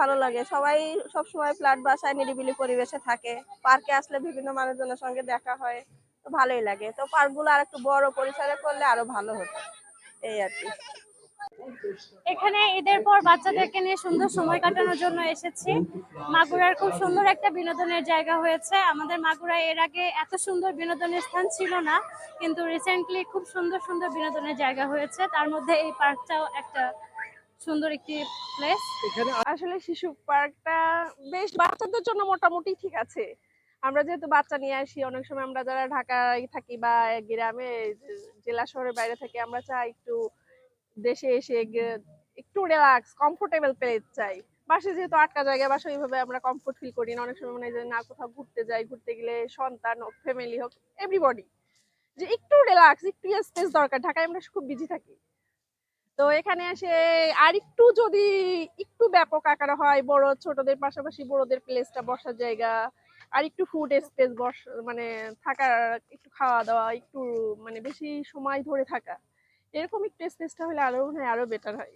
ভালো লাগে। সবাই সব সময় ফ্ল্যাট বাসায় নিরিবিলি পরিবেশে থাকে। পার্কে আসলে বিভিন্ন মানুষজনের সঙ্গে দেখা হয়, তো ভালোই লাগে। তো পার্কগুলো আর একটু বড় পরিসরে করলে আরও ভালো হতো। এই আর কি। এখানে ঈদের পর বাচ্চাদেরকে নিয়ে সুন্দর সময় কাটানোর জন্য এসেছি। মাগুরার খুব সুন্দর একটা বিনোদনের জায়গা হয়েছে। আমাদের মাগুরায় এর আগে এত সুন্দর বিনোদনের স্থান ছিল না, কিন্তু রিসেন্টলি খুব সুন্দর সুন্দর বিনোদনের জায়গা হয়েছে। তার মধ্যে এই পার্কটাও একটা সুন্দর একটি প্লেস আসলে শিশু পার্কটা বেশ বাচ্চাদের জন্য মোটামুটি ঠিক আছে। আমরা যেহেতু বাচ্চা নিয়ে আসি অনেক সময় আমরা যারা ঢাকায় থাকি বা গ্রামে জেলা শহরের বাইরে থাকি আমরা চাই একটু দেশে এসে একটু রিল্যাক্স কমফোর্টেবল প্লেস চাই। বাসে যেহেতু আটকা জায়গায় বাসে ওইভাবে আমরা কমফোর্ট ফিল করি না। অনেক সময় মনে হয় যে না কোথাও ঘুরতে যাই ঘুরতে গেলে সন্তান হোক ফ্যামিলি হোক এভরিবডি যে একটু রিল্যাক্স একটু স্পেস দরকার। ঢাকায় আমরা খুব বিজি থাকি। তো এখানে এসে আর একটু যদি একটু ব্যাপক আকারে হয়, বড়, ছোটদের পাশাপাশি বড়দের প্লেসটা বসার জায়গা আর একটু ফুড স্পেস বস মানে থাকার, একটু খাওয়া দাওয়া, একটু মানে বেশি সময় ধরে থাকা, এরকম একটু স্পেসটা হলে আরও মনে হয় আরও বেটার হয়।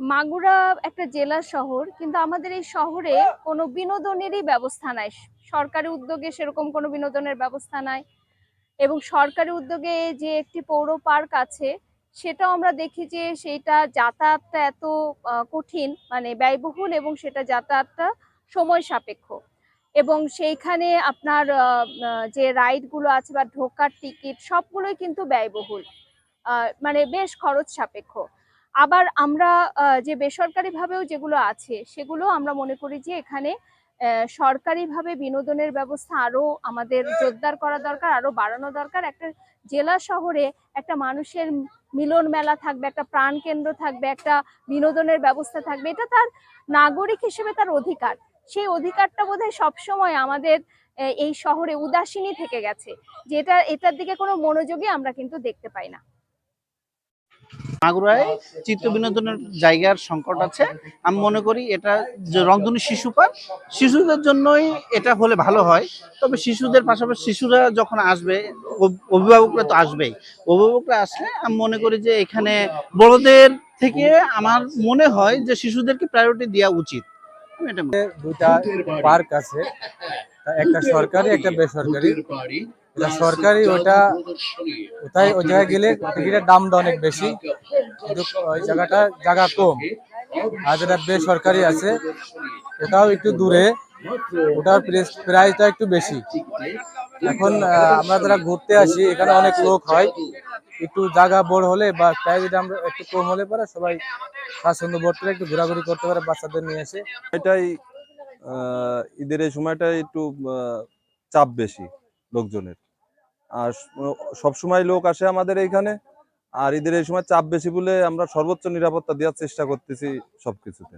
মাগুরা একটা জেলা শহর, কিন্তু আমাদের এই শহরে কোনো বিনোদনেরই ব্যবস্থা নাই। সরকারি উদ্যোগে সেরকম কোনো বিনোদনের ব্যবস্থা নাই এবং সরকারি উদ্যোগে যে একটি পৌর পার্ক আছে সেটাও আমরা দেখি যে সেটা যাতায়াতটা এত কঠিন মানে ব্যয়বহুল এবং সেটা যাতায়াতটা সময় সাপেক্ষ। এবং সেইখানে আপনার যে রাইডগুলো আছে বা ঢোকার টিকিট সবগুলোই কিন্তু ব্যয়বহুল। মানে বেশ খরচ সাপেক্ষ। আবার আমরা যে বেসরকারিভাবেও যেগুলো আছে, সেগুলো আমরা মনে করি যে এখানে সরকারিভাবে বিনোদনের ব্যবস্থা আরও আমাদের জোরদার করা দরকার, আরও বাড়ানো দরকার। একটা জেলা শহরে একটা মানুষের মিলন মেলা থাকবে, একটা প্রাণ কেন্দ্র থাকবে, একটা বিনোদনের ব্যবস্থা থাকবে। এটা তার নাগরিক হিসেবে তার অধিকার। সেই অধিকারটা বোধহয় সবসময় আমাদের এই শহরে উদাসীনই থেকে গেছে। যেটা, এটার দিকে কোনো মনোযোগী আমরা কিন্তু দেখতে পাই না। মাগুরায় চিত্ত বিনোদনের জায়গার সংকট আছে। আমি মনে করি এটা যে রংধনু শিশু পার্ক শিশুদের জন্যই এটা হলে ভালো হয়। তবে শিশুদের পাশাপাশি শিশুরা যখন আসবে অভ- অভিভাবকরা তো আসবেই। অভিভাবকরা আসলে আমি মনে করি যে এখানে বড়দের থেকে আমার মনে হয় যে শিশুদেরকে প্রায়োরিটি দেওয়া উচিত। দুইটা পার্ক আছে। একটা সরকারি একটা বেসরকারি। সরকারি ওটা ওটাই, ওই জায়গায় গেলে টিকিটের দামটা অনেক বেশি। কিন্তু ওই জায়গাটা জায়গা কম। আর যেটা বেসরকারি আছে, ওটাও একটু দূরে। ওটার প্রাইসটা একটু বেশি। এখন আমরা যারা ঘুরতে আসি, এখানে অনেক লোক হয়। একটু জায়গা বড় হলে বা প্রাইসটা আমরা একটু কম হলে পরে সবাই স্বাচ্ছন্দ্য বোধ করে একটু ঘোরাঘুরি করতে পারে, বাচ্চাদের নিয়ে এসে। এটাই ঈদের এই সময়টাই একটু চাপ বেশি। লোকজনের। আর সবসময় লোক আসে আমাদের এইখানে। আর ঈদের এই সময় চাপ বেশি বলে আমরা সর্বোচ্চ নিরাপত্তা দেওয়ার চেষ্টা করতেছি সবকিছুতে।